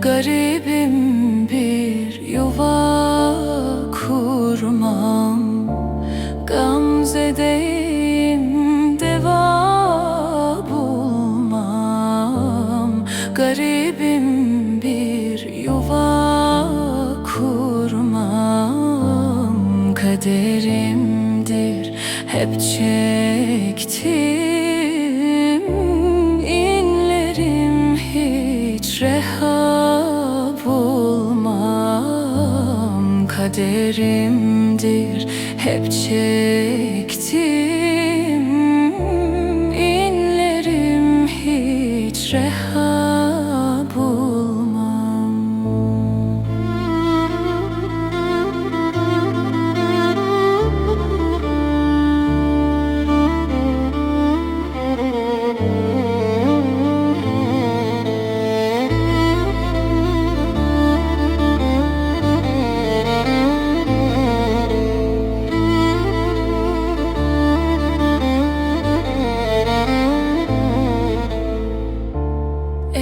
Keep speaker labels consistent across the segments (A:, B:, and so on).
A: Garibim bir yuva kurmam. Gamzedeyim deva bulmam. Garibim bir yuva kurmam. Kaderimdir hep çektim inlerim hiç reha Kaderimdir. Hep çektim. İnlerim hiç reha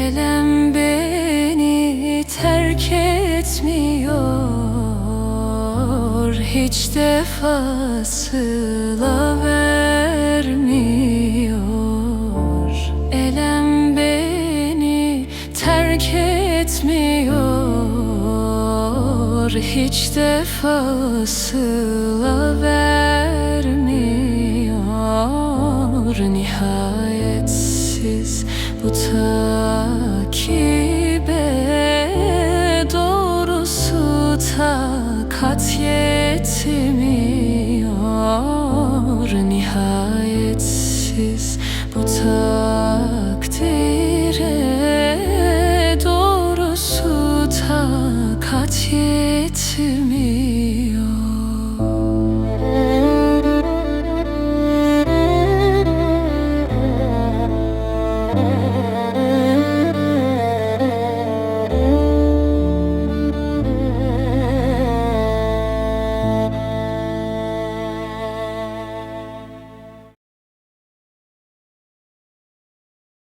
A: Elem beni terk etmiyor. Hiç defasıyla vermiyor. Elem beni terk etmiyor. Hiç defasıyla vermiyor. Nihayetsiz bu takibe